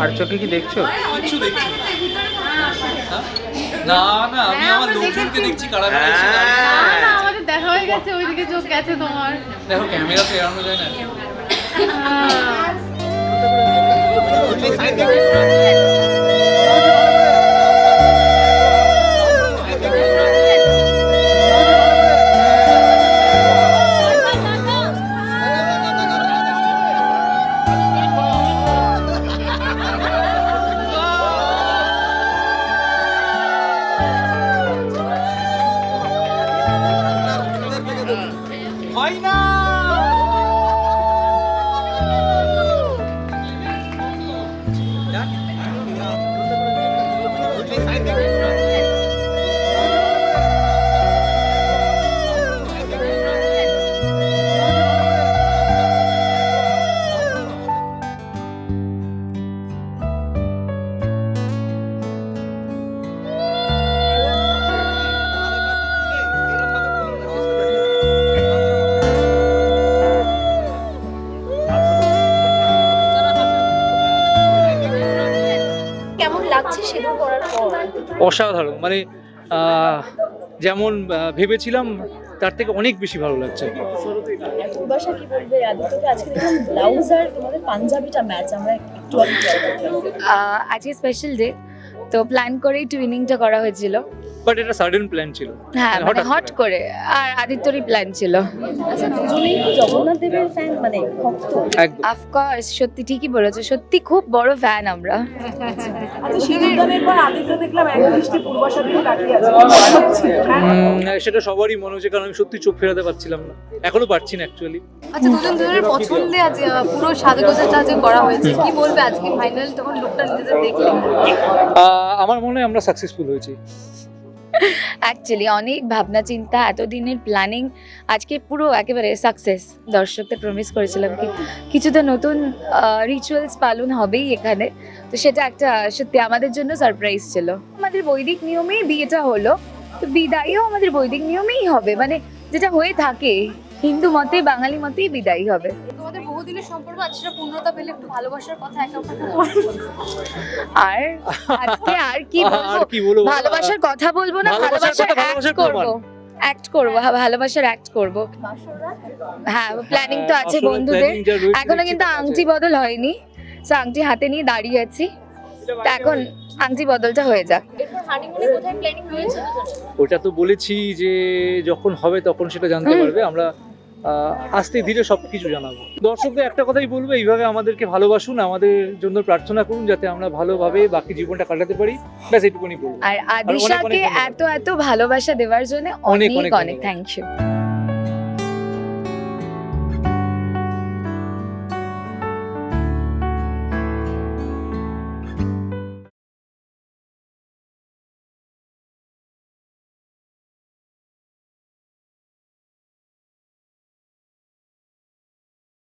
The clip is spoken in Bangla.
আর চোখে কি দেখছ? কিছু দেখছি না। হ্যাঁ? না আমি আমার লোকজনকে দেখছি। কারা কারা এসে না, না, আমাদের দেখা হয়ে গেছে ওইদিকে চোখ গেছে তোমার। দেখো ক্যামেরা তো এড়ানো যায় না। আহ, হয় না কেমন লাগছে সেদিন করার পর। অসাধারণ। মানে যেমন ভেবেছিলাম তার থেকে অনেক বেশি ভালো লাগছে। পূর্বাশা কি বলবে? আদিত্যকে আজকে দেখলাম ব্লাউজ আর তোমাদের পাঞ্জাবিটা ম্যাচ আমরা একটু আগে try করলাম। আহ, আজকে স্পেশাল ডে তো প্ল্যান করেই টুইনিংটা করা হয়েছিল। বাট এটা সাডেন প্ল্যান ছিল। হ্যাঁ মানে হট করে আর আদিত্যরই প্ল্যান ছিল। আচ্ছা দুজনেই জগন্নাথ দেবের ফ্যান মানে ভক্ত? অফকোর্স সত্যি ঠিকই বলেছ সত্যি খুব বড় ফ্যান আমরা। আচ্ছা সিঁদুরদানের পর আদিত্য দেখলাম এক দৃষ্টি পূর্বাশা দিকে তাকিয়ে আছে। সেটা সবারই মনে হচ্ছে কারণ আমি সত্যি চোখ ফেরাতে পারছিলাম না। এখনও পারছি না অ্যাকচুয়ালি আচ্ছা দুজন দুজনের পছন্দে আজ পুরো সাজগোজাটা যে করা হয়েছে কি বলবে আজকে ফাইনাল তখন লুকটা নিজেদের দেখলে। আমার মনে হয় আমরা সাকসেসফুল হয়েছি। অ্যাকচুয়ালি অনেক ভাবনা চিন্তা, এতদিনের প্ল্যানিং আজকে পুরো একেবারে সাকসেস দর্শকদের প্রমিস করেছিলাম কি কিছু তো নতুন রিচুয়ালস পালন হবেই এখানে। তো সেটা একটা, সত্যি আমাদের জন্য সারপ্রাইজ ছিল। আমাদের বৈদিক নিয়মেই বিয়েটা হলো। তো বিদায়ও আমাদের বৈদিক নিয়মেই হবে। মানে যেটা হয়ে থাকে, হিন্দু মতে, বাঙালি মতেই বিদায়ী হবে। সম্পর্ক আজ সেটা পূর্ণতা পেলে একটু ভালোবাসার কথা একে অপরকে আর আজকে আর কি বলব? ভালোবাসার কথা বলব না ভালোবাসার অ্যাক্ট ভালোবাসার করব। অ্যাক্ট করব হ্যাঁ ভালোবাসার অ্যাক্ট করব। হ্যাঁ প্ল্যানিং তো আছে বন্ধুদের। এখনও কিন্তু আংটি বদল হয়নি। তো আংটি হাতে নিয়ে দাঁড়িয়ে আছি। তো এখন আংটি বদলটা হয়ে যাক? ওটা তো বলেছি যে যখন হবে তখন সেটা জানতে। পারবে। আমরা আস্তে ধীরে সব কিছু জানাব। দর্শকদের একটা কথাই বলব এইভাবে আমাদেরকে ভালোবাসুন আমাদের জন্য প্রার্থনা করুন যাতে আমরা ভালোভাবে বাকি জীবনটা কাটাতে পারি। ব্যাস এটুকুনি বলব। আর আদিশাকে এত এত ভালোবাসা দেওয়ার জন্য অনেক, অনেক অনেক অনেক থ্যাংক ইউ